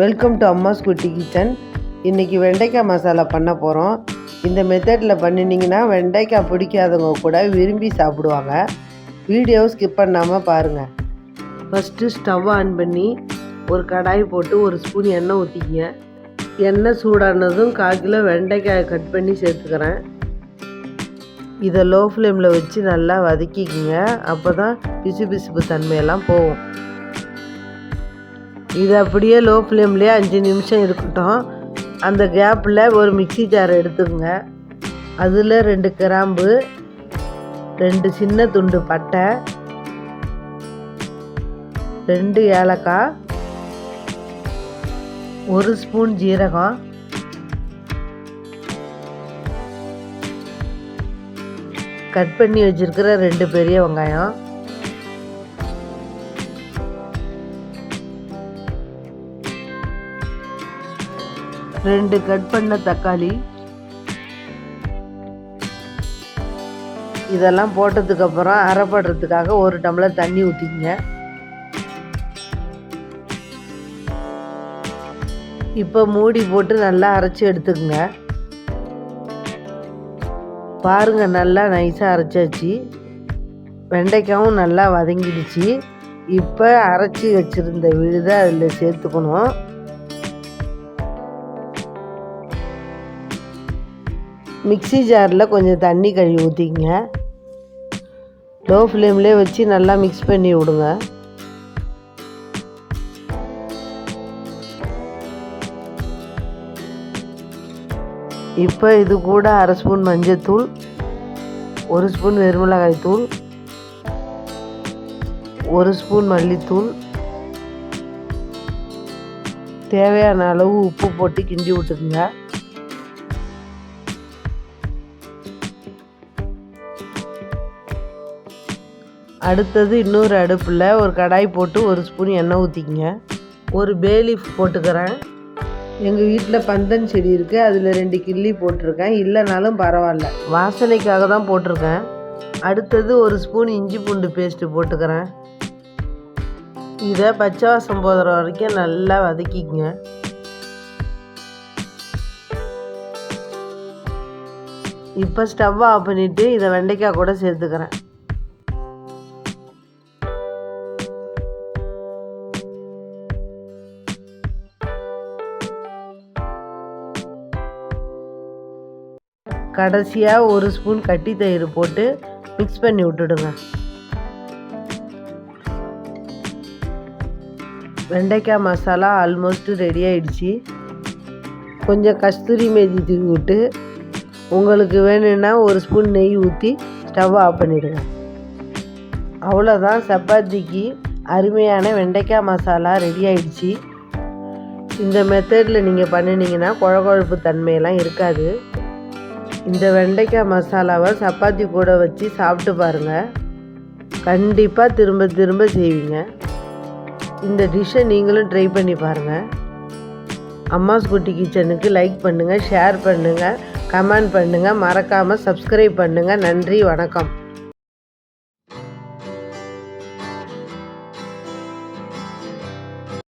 Welcome to அம்மாஸ் குட்டி kitchen இன்றைக்கி வெண்டைக்காய் மசாலா பண்ண போகிறோம் இந்த மெத்தடில் பண்ணினீங்கன்னா வெண்டைக்காய் பிடிக்காதவங்க கூட விரும்பி சாப்பிடுவாங்க. வீடியோ ஸ்கிப் பண்ணாமல் பாருங்கள் ஃபஸ்ட்டு ஸ்டவ் ஆன் பண்ணி ஒரு கடாய் போட்டு ஒரு ஸ்பூன் எண்ணெய் ஊற்றிக்கிங்க எண்ணெய் சூடானதும் கால் கிலோ வெண்டைக்காயை கட் பண்ணி சேர்த்துக்கிறேன். இதை லோ ஃப்ளேமில் வச்சு நல்லா வதக்கிக்கிங்க. அப்போ தான் பிசு பிசுப்பு தன்மையெல்லாம் போகும். இது அப்படியே லோ ஃப்ளேம்லேயே அஞ்சு நிமிஷம் இருக்கட்டும். அந்த கேப்பில் ஒரு மிக்சி ஜார் எடுத்துக்கோங்க. அதில் ரெண்டு கிராம்பு ரெண்டு சின்ன துண்டு பட்டை ரெண்டு ஏலக்காய் ஒரு ஸ்பூன் ஜீரகம். கட் பண்ணி வச்சிருக்கிற ரெண்டு பெரிய வெங்காயம். ரெண்டு கட் பண்ண தக்காளி. இதெல்லாம் போட்டதுக்கப்புறம் அரைப்படுறதுக்காக ஒரு டம்ளர் தண்ணி ஊற்றிக்கங்க இப்போ மூடி போட்டு நல்லா அரைச்சி எடுத்துக்கங்க. பாருங்க நல்லா நைஸாக அரைச்சாச்சு. வெண்டைக்காவும் நல்லா வதங்கிடுச்சு. இப்போ அரைச்சி வச்சுருந்த விழுதை அதில் சேர்த்துக்கணும். மிக்ஸி ஜாரில் கொஞ்சம் தண்ணி கழுவி ஊற்றிக்கங்க லோ ஃப்ளேம்லேயே வச்சு நல்லா மிக்ஸ் பண்ணி விடுங்க. இப்போ இது கூட அரை ஸ்பூன் மஞ்சத்தூள் ஒரு ஸ்பூன் வெறுமிளகாய் தூள் ஒரு ஸ்பூன் மல்லித்தூள். தேவையான அளவு உப்பு போட்டு கிண்டி விட்டுக்குங்க. அடுத்தது இன்னொரு அடுப்பில் ஒரு கடாய் போட்டு ஒரு ஸ்பூன் எண்ணெய் ஊற்றிக்கிங்க ஒரு பேலீஃப் போட்டுக்கிறேன். எங்கள் வீட்டில் பந்தன் செடி இருக்குது அதில் ரெண்டு கிள்ளி போட்டிருக்கேன். இல்லைனாலும் பரவாயில்ல. வாசனைக்காக தான் போட்டிருக்கேன். அடுத்தது ஒரு ஸ்பூன் இஞ்சி பூண்டு பேஸ்ட்டு போட்டுக்கிறேன். இதை பச்சை வாசம் போதுற வரைக்கும் நல்லா வதக்கிக்கங்க. இப்போ ஸ்டவ் ஆஃப் பண்ணிவிட்டு இதை வெண்டைக்காய் கூட சேர்த்துக்கிறேன். கடைசியாக ஒரு ஸ்பூன் கட்டி தயிர் போட்டு மிக்ஸ் பண்ணி விட்டுடுங்க. வெண்டைக்காய் மசாலா ஆல்மோஸ்ட் ரெடி ஆயிடுச்சு. கொஞ்சம் கஸ்தூரி மேதி தூக்கி விட்டு உங்களுக்கு வேணும்னா ஒரு ஸ்பூன் நெய் ஊற்றி ஸ்டவ் ஆஃப் பண்ணிவிடுங்க அவ்வளோதான் சப்பாத்திக்கு அருமையான வெண்டைக்காய் மசாலா ரெடி ஆயிடுச்சு. இந்த மெத்தடில் நீங்கள் பண்ணினீங்கன்னா குழ குழப்பு தன்மையெல்லாம் இருக்காது. இந்த வெண்டைக்காய் மசாலாவை சப்பாத்தி கூட வச்சு சாப்பிட்டு பாருங்கள் கண்டிப்பாக திரும்ப திரும்ப செய்வீங்க. இந்த டிஷ்ஷை நீங்களும் ட்ரை பண்ணி பாருங்கள் அம்மாஸ் குட்டி கிச்சனுக்கு லைக் பண்ணுங்கள் ஷேர் பண்ணுங்கள் கமெண்ட் பண்ணுங்கள் மறக்காமல் சப்ஸ்கிரைப் பண்ணுங்கள் நன்றி வணக்கம்.